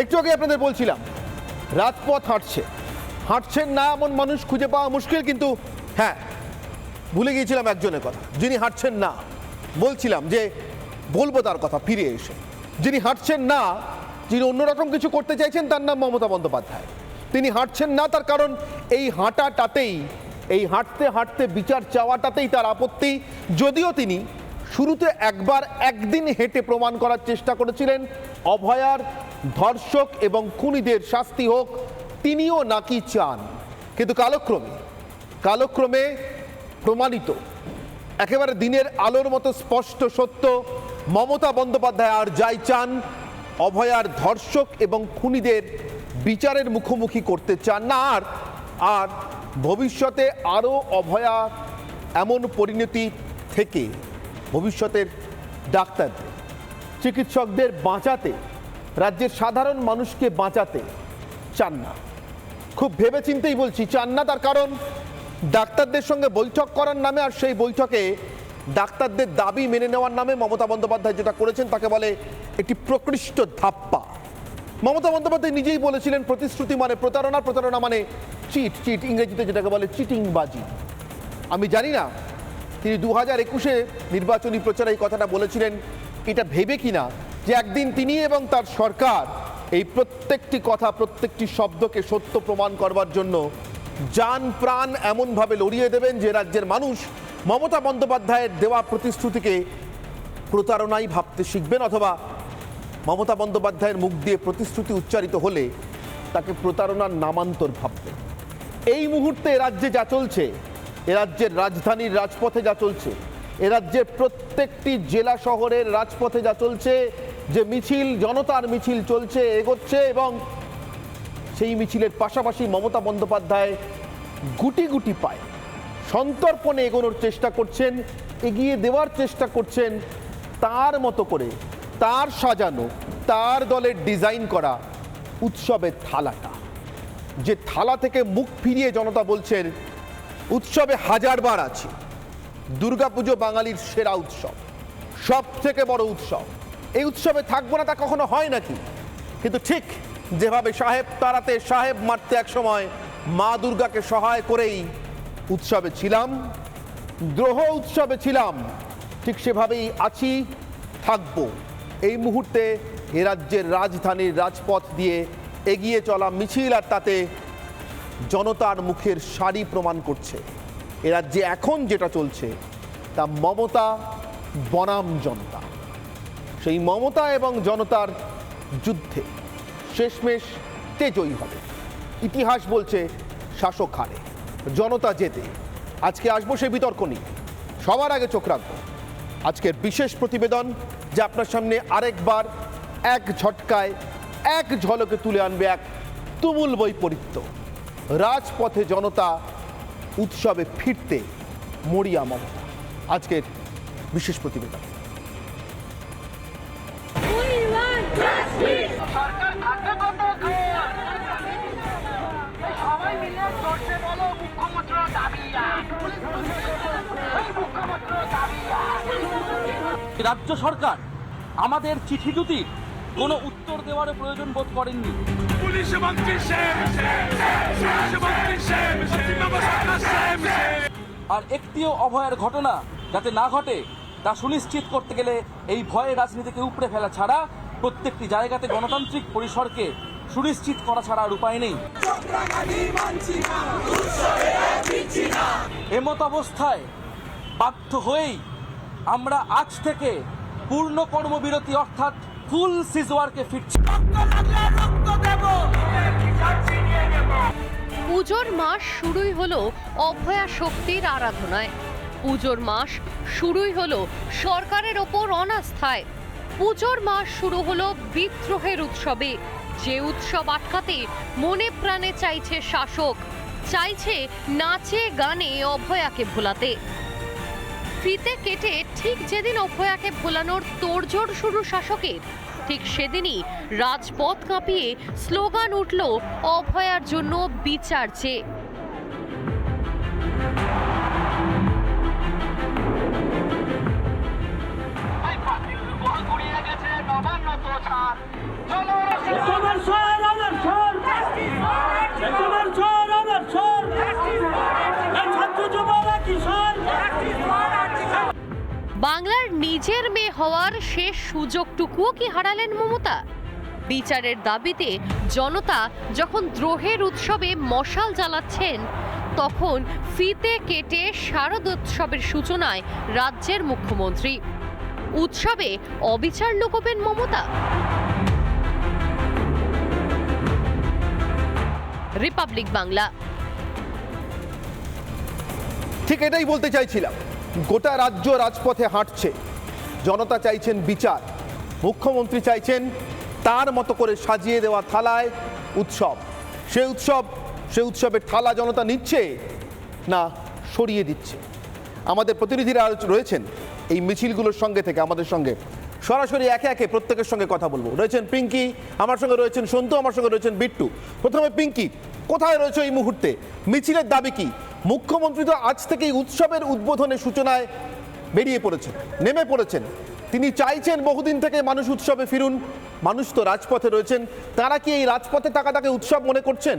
একটু আগে আপনাদের বলছিলাম, রাজপথ হাঁটছে। হাঁটছেন না এমন মানুষ খুঁজে পাওয়া মুশকিল, কিন্তু হ্যাঁ ভুলে গিয়েছিলাম একজনের কথা। যিনি হাঁটছেন না, বলছিলাম যে বলব তার কথা, ফিরে এসে। যিনি হাঁটছেন না, যিনি অন্যরকম কিছু করতে চাইছেন, তার নাম মমতা বন্দ্যোপাধ্যায়। তিনি হাঁটছেন না, তার কারণ এই হাঁটাটাতেই, এই হাঁটতে হাঁটতে বিচার চাওয়াটাতেই তার আপত্তি। যদিও তিনি শুরুতে একবার একদিন হেঁটে প্রমাণ করার চেষ্টা করেছিলেন, অভয়ার ধর্ষক এবং খুনিদের শাস্তি হোক, তিনিও নাকি চান। কিন্তু কালক্রমে কালক্রমে প্রমাণিত, একেবারে দিনের আলোর মতো স্পষ্ট সত্য, মমতা বন্দ্যোপাধ্যায় আর যাই চান, অভয়ার ধর্ষক এবং খুনিদের বিচারের মুখোমুখি করতে চান না। আর আর ভবিষ্যতে আরও অভয়া এমন পরিণতি থেকে ভবিষ্যতের ডাক্তারদের চিকিৎসকদের বাঁচাতে রাজ্যের সাধারণ মানুষকে বাঁচাতে চান না খুব ভেবে চিন্তেই বলছি চান না তার কারণ ডাক্তারদের সঙ্গে বৈঠক করার নামে আর সেই বৈঠকে ডাক্তারদের দাবি মেনে নেওয়ার নামে মমতা বন্দ্যোপাধ্যায় যেটা করেছেন, তাকে বলে একটি প্রকৃষ্ট ধাপ্পা। মমতা বন্দ্যোপাধ্যায় নিজেই বলেছিলেন, প্রতিশ্রুতি মানে প্রতারণা প্রতারণা মানে চিট চিট ইংরেজিতে যেটাকে বলে চিটিংবাজি। আমি জানি না, তিনি দু হাজার একুশে নির্বাচনী প্রচারে এই কথাটা বলেছিলেন, এটা ভেবে কিনা? যে একদিন তিনি এবং তার সরকার এই প্রত্যেকটি কথা, প্রত্যেকটি শব্দকে সত্য প্রমাণ করবার জন্য যান প্রাণ এমনভাবে লড়িয়ে দেবেন যে রাজ্যের মানুষ মমতা বন্দ্যোপাধ্যায়ের দেওয়া প্রতিশ্রুতিকে প্রতারণাই ভাবতে শিখবেন অথবা মমতা বন্দ্যোপাধ্যায়ের মুখ দিয়ে প্রতিশ্রুতি উচ্চারিত হলে তাকে প্রতারণার নামান্তর ভাববেন। এই মুহূর্তে রাজ্যে যা চলছে, এ রাজ্যের রাজধানীর রাজপথে যা চলছে, এ রাজ্যের প্রত্যেকটি জেলা শহরের রাজপথে যা চলছে যে মিছিল, জনতার মিছিল চলছে, এগোচ্ছে এবং সেই মিছিলের পাশাপাশি মমতা বন্দ্যোপাধ্যায় গুটি গুটি পায় সন্তর্পণে এগোনোর চেষ্টা করছেন, এগিয়ে দেওয়ার চেষ্টা করছেন, তার মতো করে তার সাজানো, তার দলের ডিজাইন করা উৎসবের থালাটা। যে থালা থেকে মুখ ফিরিয়ে জনতা বলছেন, উৎসবে হাজারবার আছে। দুর্গাপুজো বাঙালির সেরা উৎসব সব থেকে বড় উৎসব। এই উৎসবে থাকব না তা কখনো হয় নাকি? কিন্তু ঠিক যেভাবে সাহেব তারাতে সাহেব মারতে এক সময় মা দুর্গাকে সহায় করেই উৎসবে ছিলাম, দ্রোহ উৎসবে ছিলাম, ঠিক সেভাবেই আছি, থাকব। এই মুহূর্তে এ রাজ্যের রাজধানীর রাজপথ দিয়ে এগিয়ে চলা মিছিল আর তাতে জনতার মুখের শাড়ি প্রমাণ করছে। এ রাজ্যে এখন যেটা চলছে, তা মমতা, বনাম জনতা। সেই মমতা এবং জনতার যুদ্ধে শেষমেশ কে জয়ী হবে। ইতিহাস বলছে শাসক হারে, জনতা জেতে। আজকে আসব সে বিতর্ক নিয়ে। সবার আগে চোখ রাখব। আজকের বিশেষ প্রতিবেদন যে আপনার সামনে আরেকবার এক ঝটকায়, এক ঝলকে তুলে আনবে এক তুমুল বৈপরীত্য। রাজপথে জনতা উৎসবে ফিরতে মরিয়া মমতা। আজকের বিশেষ প্রতিবেদন। রাজ্য সরকার আমাদের চিঠি দুটি কোনো উত্তর দেওয়ার প্রয়োজন বোধ করেননি আর একটিও অভয়ের ঘটনা যাতে না ঘটে তা সুনিশ্চিত করতে গেলে এই ভয়ে রাজনীতিকে উপড়ে ফেলা ছাড়া প্রত্যেকটি জায়গাতে গণতান্ত্রিক পরিসরকে সুনিশ্চিত করা ছাড়া আর উপায় নেই এমত অবস্থায় বাধ্য হয়েই আমরা আজ থেকে পূর্ণ কর্মবিরতি অর্থাৎ ফুল সিজওয়ার্কে ফিরছি। পুজোর মাস শুরুই হলো অভয়া শক্তির আরাধনায়। পুজোর মাস শুরুই হলো সরকারের ওপর অনাস্থায়। পুজোর মাস শুরু হলো বিদ্রোহের উৎসবে। যে উৎসব আটকাতে মনে প্রাণে চাইছে শাসক, চাইছে নাচে গানে অভয়াকে ভোলাতে। ফিতে কেটে ঠিক যেদিন অভয়াকে ভোলানোর তোড়জোড় শুরু শাসকের, ঠিক সেদিনই রাজপথ কাঁপিয়ে স্লোগান উঠল অভয়ার জন্য বিচার চেয়ে। বাংলার নিজের মেয়ে হওয়ার শেষ সুযোগটুকুও কি হারালেন মমতা? বিচারের দাবিতে জনতা যখন দ্রোহের উৎসবে মশাল জ্বালাচ্ছেন, তখন ফিতে কেটে শারদোৎসবের সূচনায় রাজ্যের মুখ্যমন্ত্রী। উৎসবে অবিচার লুকোবেন মমতা। রিপাবলিক বাংলা। ঠিক এটাই বলতে চাইছিলাম। গোটা রাজ্য রাজপথে হাঁটছে। জনতা চাইছেন বিচার। মুখ্যমন্ত্রী চাইছেন তার মতো করে সাজিয়ে দেওয়া থালায় উৎসব। সে উৎসব, সে উৎসবের থালা জনতা নিচ্ছে না সরিয়ে দিচ্ছে। আমাদের প্রতিনিধিরা রয়েছেন এই মিছিলগুলোর সঙ্গে থেকে আমাদের সঙ্গে। সরাসরি একে একে প্রত্যেকের সঙ্গে কথা বলব। রয়েছেন পিঙ্কি, আমার সঙ্গে রয়েছেন সন্তু, আমার সঙ্গে রয়েছেন বিট্টু। প্রথমে পিঙ্কি, কোথায় রয়েছে এই মুহূর্তে? মিছিলের দাবি কি? মুখ্যমন্ত্রী তো আজ থেকেই উৎসবের উদ্বোধনের সূচনায় বেরিয়ে পড়েছেন, নেমে পড়েছেন। তিনি চাইছেন বহুদিন থেকে মানুষ উৎসবে ফিরুন, মানুষ তো রাজপথে রয়েছেন। তারা কি এই রাজপথে টাকা থাকাটাকে উৎসব মনে করছেন?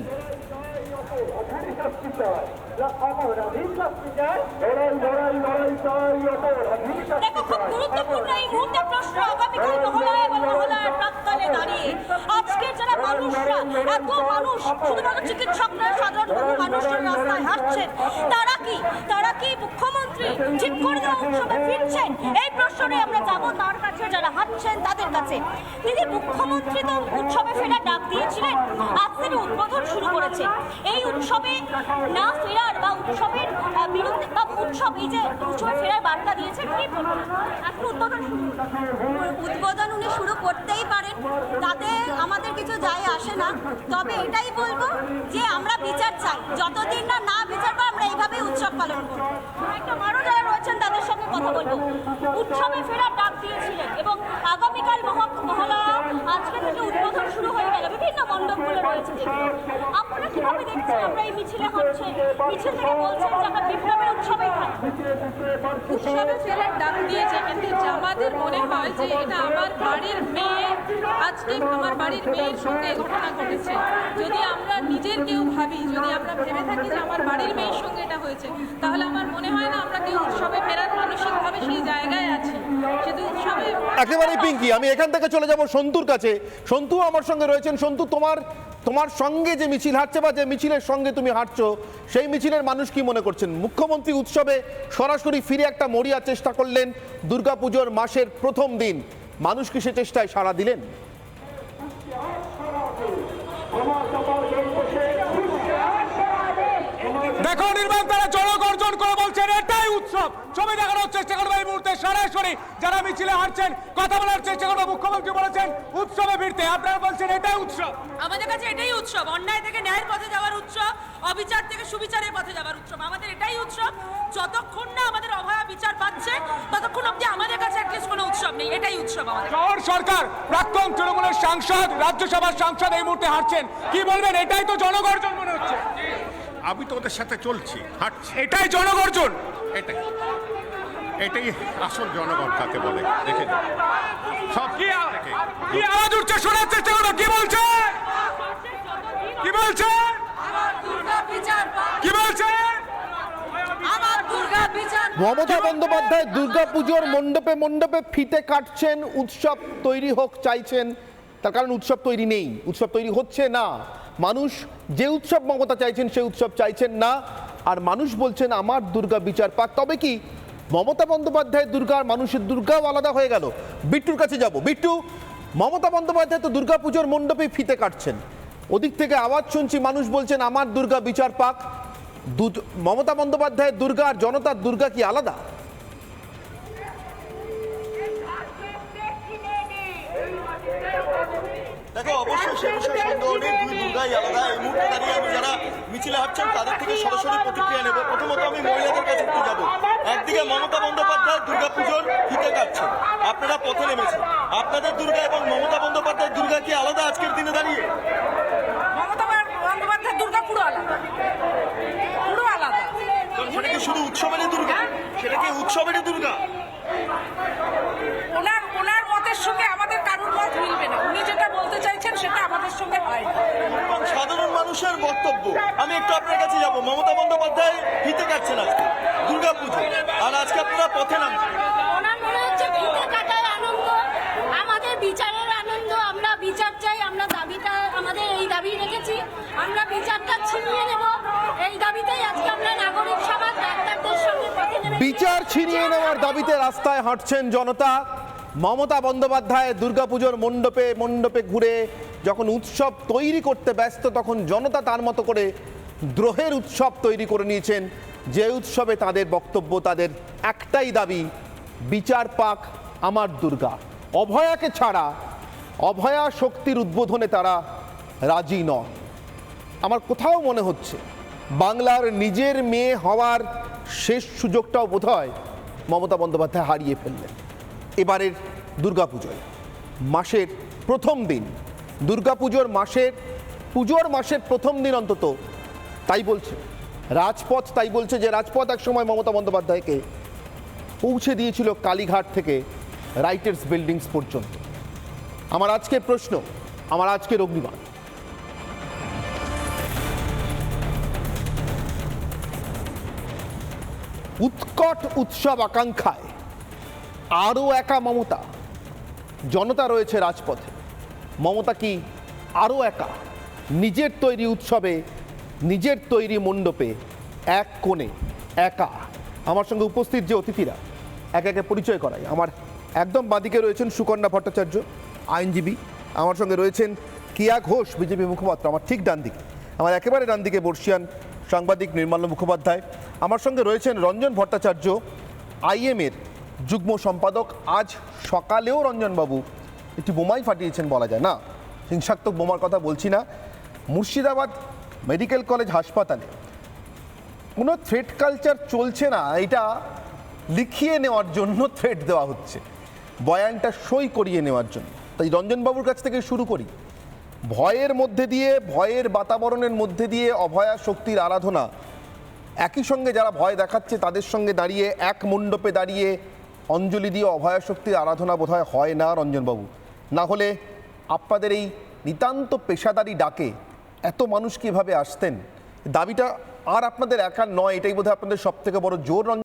আজকের যারা মানুষরা, এত মানুষ, শুধুমাত্র সাধারণ হাঁটছেন তারা কি? তারা কি মুখ্যমন্ত্রী ঠিক করে দেওয়া উৎসবে ফিরছেন? এই প্রশ্নে আমরা যাব। তার কাছে যারা হাঁটছেন, তাদের কাছে। দিদি মুখ্যমন্ত্রী তো উৎসবে ফেরার ডাক দিয়েছিলেন। আজ থেকে উদ্বোধন শুরু করেছে এই উৎসবে না ফেরার বা উৎসবের বিরুদ্ধে বা উৎসব, এই যে উৎসবে ফেরার বার্তা দিয়েছেন, কি আজকে উদ্বোধন উদ্বোধন উনি শুরু করতেই পারেন। কিছু যায় আসে না। তবে এটাই বলব যে আমরা বিচার চাই। যতদিন না না বিচার পাই আমরা এইভাবেই উৎসব পালন করব। একটা আরও যারা রয়েছেন, তাদের সঙ্গে কথা বলব। উৎসবে ফেরার ডাক দিয়েছিলেন এবং আগামীকাল মহা- মহলা আজকে থেকে উদ্বোধন শুরু হয়ে গেল। বিভিন্ন মণ্ডপগুলো রয়েছে দেখছেন আমরা এই মিছিলে হাঁটছে মিছিল থেকে বলছেন যে আমরা বিপ্লবের উৎসবেই থাকব। উৎসবে ফেরার ডাক দিয়েছে কিন্তু আমাদের মনে হয় যে এটা আমার বাড়ির মেয়ে আজকে আমার বাড়ির মেয়ের সঙ্গে ঘটনা ঘটেছে। যদি আমরা নিজের কেউ ভাবি যদি আমরা ভেবে থাকি যে আমার বাড়ির মেয়ের সঙ্গে এটা হয়েছে তাহলে আমার মনে হয় না আমরা কেউ উৎসবে ফেরার মানসিকভাবে সেই জায়গায় আছি। শুধু উৎসবে একেবারেই পিঙ্কি আমি এখান থেকে চলে যাব সন্তুর কাছে। সন্তু আমার সঙ্গে রয়েছেন। সন্তু তোমার তোমার সঙ্গে যে মিছিল হাঁটছে বা যে মিছিলের সঙ্গে তুমি হাঁটছো, সেই মিছিলের মানুষ কি মনে করছেন? মুখ্যমন্ত্রী উৎসবে সরাসরি ফিরে একটা মরিয়া চেষ্টা করলেন দুর্গাপুজোর মাসের প্রথম দিন। মানুষ কি সে চেষ্টায় সাড়া দিলেন? দেখো নির্বাক তারা জনগর্জন করে বলছেন, এটাই উৎসব। ছবি দেখানোর চেষ্টা করব এই মুহূর্তে, সরাসরি যারা মিছিলে হাঁটছেন, কথা বলার চেষ্টা করব মুখ্যমন্ত্রী বলেছেন উৎসবে ফিরতে। আপনারা বলছেন এটাই উৎসব। আমাদের কাছে এটাই উৎসব। অন্যায় থেকে ন্যায়ের পথে যাওয়ার উৎসব অবিচার থেকে সুবিচারের পথে যাওয়ার উৎসব। আমাদের এটাই উৎসব। যতক্ষণ না আমাদের অভয়া বিচার পাচ্ছে ততক্ষণ অবধি আমাদের কাছে অ্যাটলিস্ট কোনো উৎসব নেই। এটাই উৎসব আমাদের। শহর সরকার প্রাক্তন তৃণমূলের সাংসদ রাজ্যসভার সাংসদ এই মুহূর্তে হাঁটছেন। কি বলবেন? এটাই তো জনগর্জন মনে হচ্ছে। আমি তো ওদের সাথে চলছি হাঁটছি। এটাই জনগর্জন। এটাই। এটাই আসল জনগণ কাকে বলে? দেখে। সব কি কি আওয়াজ উঠছে শোনার চেষ্টা করো কি বলছে? কি বলছে? দুর্গা বিচার কি বলছে? আমার দুর্গা বিচার মমতা বন্দ্যোপাধ্যায় দুর্গাপুজোর মণ্ডপে মণ্ডপে ফিতে কাটছেন উৎসব তৈরি হোক চাইছেন। তার কারণ উৎসব তৈরি নেই। উৎসব তৈরি হচ্ছে না। মানুষ যে উৎসব মমতা চাইছেন সেই উৎসব চাইছেন না। আর মানুষ বলছেন আমার দুর্গা বিচার পাক। তবে কি মমতা বন্দ্যোপাধ্যায় দুর্গা আর মানুষের দুর্গাও আলাদা হয়ে গেল। বিট্টুর কাছে যাব। বিট্টু, মমতা বন্দ্যোপাধ্যায় তো দুর্গাপুজোর মণ্ডপে ফিতে কাটছেন। ওদিক থেকে আওয়াজ শুনছি মানুষ বলছেন, আমার দুর্গা বিচার পাক। মমতা বন্দ্যোপাধ্যায়ের দুর্গা আর জনতার দুর্গা কি আলাদা? দেখো, অবশ্যই সে বিষয়ে সন্দেহ নেই। দুই আলাদা। এই মুহূর্তে দাঁড়িয়ে আমি যারা মিছিলে হাঁটছেন তাদের থেকে সরাসরি প্রতিক্রিয়া নেব। প্রথমত আমি মহিলাদের কাছে একটু যাব। একদিকে মমতা বন্দ্যোপাধ্যায় দুর্গা পুজোর ফিতে কাটছেন। আপনারা পথে নেমেছেন। আপনাদের দুর্গা এবং মমতা বন্দ্যোপাধ্যায়ের দুর্গা কি আলাদা আজকের দিনে দাঁড়িয়ে? মমতা বন্দ্যোপাধ্যায় দুর্গা পুরো আলাদা। পুরো আলাদা। সেটা কি শুধু উৎসবেরই দুর্গা? সেটা কি উৎসবেরই দুর্গা? ওনার ওনার মতের সঙ্গে আমাদের কারোর মত মিলবে না। উনি যেটা বলতে চাইছেন সেটা আমাদের সঙ্গে হয় না। মানুষের বক্তব্য আমি একটু আপনার কাছে যাব। মমতা বন্দ্যোপাধ্যায় হিতে কাটছেন আজকে। দুর্গাপুজো। আর আজকে আপনারা পথে নামছেন বিচারের আনন্দ। আমরা বিচার চাই আমরা দাবিটা আমাদের এই দাবি রেখেছি। আমরা ছিনিয়ে নেব। এই দাবিতেই আজকে নাগরিক বিচার ছিনিয়ে নেওয়ার দাবিতে রাস্তায় হাঁটছেন জনতা। মমতা বন্দ্যোপাধ্যায় দুর্গাপুজোর মণ্ডপে মণ্ডপে ঘুরে যখন উৎসব তৈরি করতে ব্যস্ত, তখন জনতা তার মতো করে দ্রোহের উৎসব তৈরি করে নিয়েছেন। যে উৎসবে তাদের বক্তব্য, তাদের একটাই দাবি, বিচার পাক আমার দুর্গা। অভয়াকে ছাড়া, অভয়া শক্তির উদ্বোধনে তারা রাজি নয় আমার কোথাও মনে হচ্ছে, বাংলার নিজের মেয়ে হওয়ার শেষ সুযোগটাও বোধহয় মমতা বন্দ্যোপাধ্যায় হারিয়ে ফেললেন। এবারের দুর্গাপুজোয়। মাসের প্রথম দিন। দুর্গাপুজোর মাসের, পুজোর মাসের প্রথম দিন অন্তত তাই বলছে। রাজপথ তাই বলছে যে রাজপথ এক সময় মমতা বন্দ্যোপাধ্যায়কে পৌঁছে দিয়েছিল কালীঘাট থেকে রাইটার্স বিল্ডিংস পর্যন্ত। আমার আজকের প্রশ্ন, আমার আজকের অগ্নিবাণ উৎকট উৎসব আকাঙ্ক্ষায় আরও একা মমতা। জনতা রয়েছে রাজপথে। মমতা কি আরও একা? নিজের তৈরি উৎসবে, নিজের তৈরি মণ্ডপে, এক কোণে, একা। আমার সঙ্গে উপস্থিত যে অতিথিরা, এক একে পরিচয় করাই। আমার একদম বাদিকে রয়েছেন সুকন্যা ভট্টাচার্য, আইনজীবী। আমার সঙ্গে রয়েছেন কিয়া ঘোষ, বিজেপি মুখপাত্র। আমার ঠিক ডান দিকে। আমার একেবারে ডান দিকে বর্ষিয়ান সাংবাদিক নির্মাল্য মুখোপাধ্যায়। আমার সঙ্গে রয়েছেন রঞ্জন ভট্টাচার্য আইএমের যুগ্ম সম্পাদক আজ সকালেও রঞ্জনবাবু একটি বোমাই ফাটিয়েছেন বলা যায়। না, হিংসাত্মক বোমার কথা বলছি না। মুর্শিদাবাদ মেডিকেল কলেজ হাসপাতালে কোনো থ্রেড কালচার চলছে না, এটা লিখিয়ে নেওয়ার জন্য থ্রেড দেওয়া হচ্ছে, বয়ানটা সই করিয়ে নেওয়ার জন্য। তাই রঞ্জনবাবুর কাছ থেকে শুরু করি। ভয়ের মধ্যে দিয়ে, ভয়ের বাতাবরণের মধ্যে দিয়ে অভয়া শক্তির আরাধনা, একই সঙ্গে যারা ভয় দেখাচ্ছে তাদের সঙ্গে দাঁড়িয়ে, এক মণ্ডপে দাঁড়িয়ে অঞ্জলি দিয়ে অভয়া শক্তির আরাধনা বোধহয় হয় না, রঞ্জনবাবু। না হলে আপনাদের এই নিতান্ত পেশাদারি ডাকে এত মানুষ কীভাবে আসতেন? দাবিটা আর আপনাদের একা নয়, এটাই বোধহয় আপনাদের সবথেকে বড় জোর